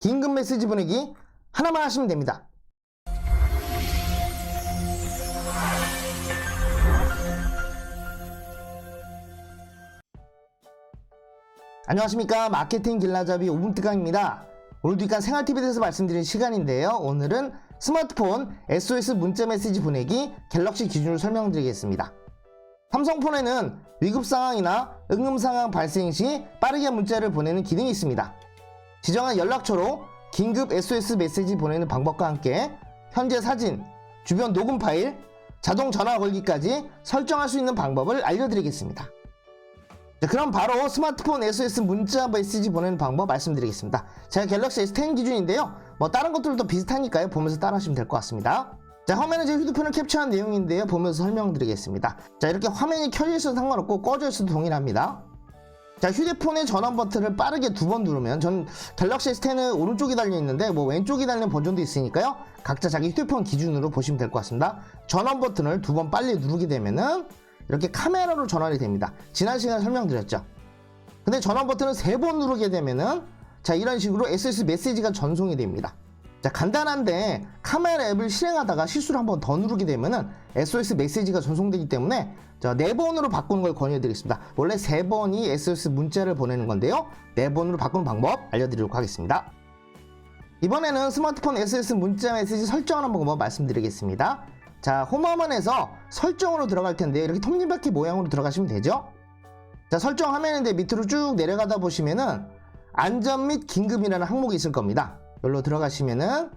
긴급 메시지 보내기 하나만 하시면 됩니다. 안녕하십니까 마케팅 길라잡이 5분 특강입니다. 오늘도 약간 생활팁에 대해서 말씀드릴 시간인데요. 오늘은 스마트폰 SOS 문자 메시지 보내기 갤럭시 기준으로 설명드리겠습니다. 삼성폰에는 위급 상황이나 응급 상황 발생 시 빠르게 문자를 보내는 기능이 있습니다. 지정한 연락처로 긴급 SOS 메시지 보내는 방법과 함께 현재 사진, 주변 녹음 파일, 자동 전화 걸기까지 설정할 수 있는 방법을 알려드리겠습니다. 자, 그럼 바로 스마트폰 SOS 문자 메시지 보내는 방법 말씀드리겠습니다. 제가 갤럭시 S10 기준인데요. 뭐 다른 것들도 비슷하니까요. 보면서 따라하시면 될 것 같습니다. 자, 화면은 제 휴대폰을 캡처한 내용인데요. 보면서 설명드리겠습니다. 자, 이렇게 화면이 켜져 있어도 상관없고 꺼져 있어도 동일합니다. 자, 휴대폰의 전원 버튼을 빠르게 두 번 누르면 전 갤럭시 S10은 오른쪽이 달려 있는데 뭐 왼쪽이 달린 버전도 있으니까요. 각자 자기 휴대폰 기준으로 보시면 될 것 같습니다. 전원 버튼을 두 번 빨리 누르게 되면은 이렇게 카메라로 전환이 됩니다. 지난 시간에 설명드렸죠. 근데 전원 버튼을 세 번 누르게 되면은 자 이런 식으로 SOS 메시지가 전송이 됩니다. 자 간단한데 카메라 앱을 실행하다가 실수로 한 번 더 누르게 되면은 SOS 메시지가 전송되기 때문에 자 네 번으로 바꾸는 걸 권유드리겠습니다. 원래 세 번이 SOS 문자를 보내는 건데요. 네 번으로 바꾸는 방법 알려드리도록 하겠습니다. 이번에는 스마트폰 SOS 문자 메시지 설정하는 방법 말씀드리겠습니다. 자, 홈화면에서 설정으로 들어갈 텐데 이렇게 톱니바퀴 모양으로 들어가시면 되죠. 자, 설정 화면인데 밑으로 쭉 내려가다 보시면은 안전 및 긴급이라는 항목이 있을 겁니다. 여기로 들어가시면은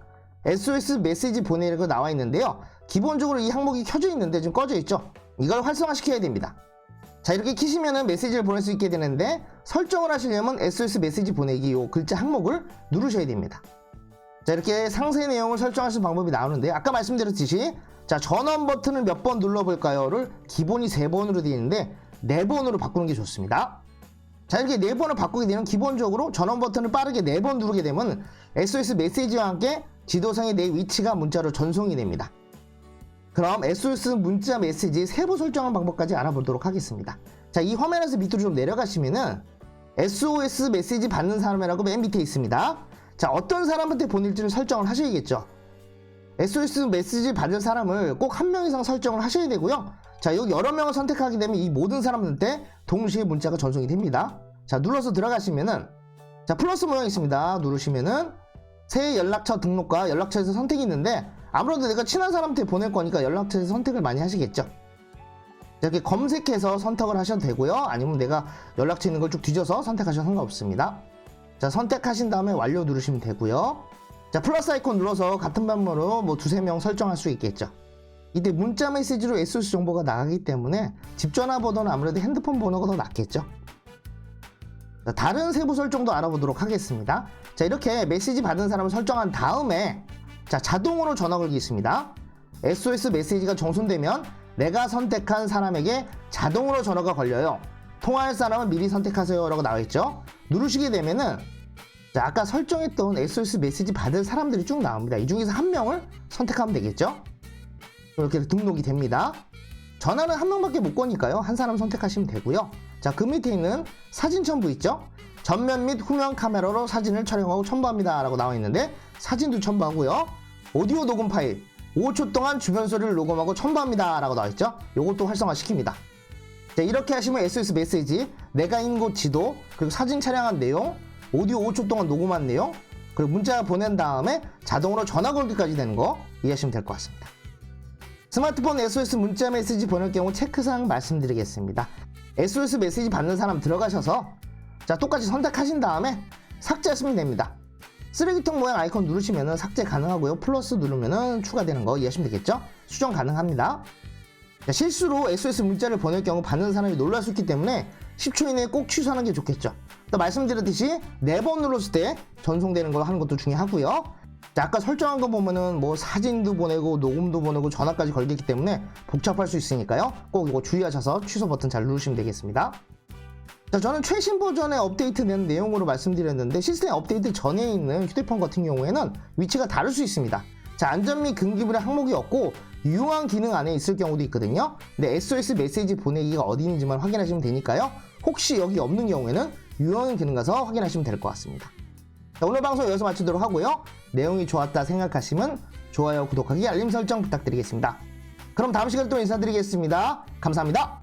SOS 메시지 보내라고 나와 있는데요. 기본적으로 이 항목이 켜져 있는데 지금 꺼져 있죠. 이걸 활성화시켜야 됩니다. 자, 이렇게 키시면은 메시지를 보낼 수 있게 되는데 설정을 하시려면 SOS 메시지 보내기 요 글자 항목을 누르셔야 됩니다. 자, 이렇게 상세 내용을 설정하시는 방법이 나오는데 아까 말씀드렸듯이 자, 전원 버튼을 몇 번 눌러볼까요?를 기본이 세 번으로 되어 있는데 네 번으로 바꾸는 게 좋습니다. 자, 이렇게 네 번을 바꾸게 되면 기본적으로 전원 버튼을 빠르게 네 번 누르게 되면 SOS 메시지와 함께 지도상의 내 위치가 문자로 전송이 됩니다. 그럼 SOS 문자 메시지 세부 설정한 방법까지 알아보도록 하겠습니다. 자, 이 화면에서 밑으로 좀 내려가시면은 SOS 메시지 받는 사람이라고 맨 밑에 있습니다. 자, 어떤 사람한테 보낼지를 설정을 하셔야겠죠. SOS 메시지 받을 사람을 꼭 한 명 이상 설정을 하셔야 되고요. 자, 여기 여러 명을 선택하게 되면 이 모든 사람들한테 동시에 문자가 전송이 됩니다. 자, 눌러서 들어가시면은 자, 플러스 모양 있습니다. 누르시면은 새 연락처 등록과 연락처에서 선택이 있는데 아무래도 내가 친한 사람한테 보낼 거니까 연락처에서 선택을 많이 하시겠죠. 자, 이렇게 검색해서 선택을 하셔도 되고요. 아니면 내가 연락처 있는 걸 쭉 뒤져서 선택하셔도 상관없습니다. 자, 선택하신 다음에 완료 누르시면 되고요. 자, 플러스 아이콘 눌러서 같은 방법으로 뭐 두세 명 설정할 수 있겠죠. 이때 문자 메시지로 SOS 정보가 나가기 때문에 집 전화 번호는 아무래도 핸드폰 번호가 더 낫겠죠. 자, 다른 세부 설정도 알아보도록 하겠습니다. 자, 이렇게 메시지 받은 사람을 설정한 다음에 자, 자동으로 전화 걸기 있습니다. SOS 메시지가 정손되면 내가 선택한 사람에게 자동으로 전화가 걸려요. 통화할 사람은 미리 선택하세요 라고 나와 있죠. 누르시게 되면은 자, 아까 설정했던 SOS 메시지 받을 사람들이 쭉 나옵니다. 이 중에서 한 명을 선택하면 되겠죠? 이렇게 등록이 됩니다. 전화는 한 명밖에 못 거니까요. 한 사람 선택하시면 되고요. 자, 그 밑에 있는 사진 첨부 있죠? 전면 및 후면 카메라로 사진을 촬영하고 첨부합니다. 라고 나와 있는데 사진도 첨부하고요. 오디오 녹음 파일 5초 동안 주변 소리를 녹음하고 첨부합니다. 라고 나와 있죠? 요것도 활성화 시킵니다. 자, 이렇게 하시면 SOS 메시지, 내가 있는 곳 지도, 그리고 사진 촬영한 내용, 오디오 5초 동안 녹음한 내용, 그리고 문자 보낸 다음에 자동으로 전화 걸기까지 되는 거 이해하시면 될 것 같습니다. 스마트폰 SOS 문자 메시지 보낼 경우 체크사항 말씀드리겠습니다. SOS 메시지 받는 사람 들어가셔서 자 똑같이 선택하신 다음에 삭제하시면 됩니다. 쓰레기통 모양 아이콘 누르시면 삭제 가능하고요. 플러스 누르면 추가되는 거 이해하시면 되겠죠? 수정 가능합니다. 자, 실수로 SOS 문자를 보낼 경우 받는 사람이 놀랄 수 있기 때문에 10초 이내에 꼭 취소하는 게 좋겠죠. 또 말씀드렸듯이 4번 눌렀을 때 전송되는 걸 하는 것도 중요하고요. 자, 아까 설정한 거 보면은 뭐 사진도 보내고 녹음도 보내고 전화까지 걸리기 때문에 복잡할 수 있으니까요. 꼭 이거 주의하셔서 취소 버튼 잘 누르시면 되겠습니다. 자, 저는 최신 버전의 업데이트된 내용으로 말씀드렸는데 시스템 업데이트 전에 있는 휴대폰 같은 경우에는 위치가 다를 수 있습니다. 자, 안전 및 긴급이라 항목이 없고 유용한 기능 안에 있을 경우도 있거든요. 근데 SOS 메시지 보내기가 어디 있는지만 확인하시면 되니까요. 혹시 여기 없는 경우에는 유용한 기능 가서 확인하시면 될 것 같습니다. 자, 오늘 방송 여기서 마치도록 하고요. 내용이 좋았다 생각하시면 좋아요, 구독하기, 알림 설정 부탁드리겠습니다. 그럼 다음 시간에 또 인사드리겠습니다. 감사합니다.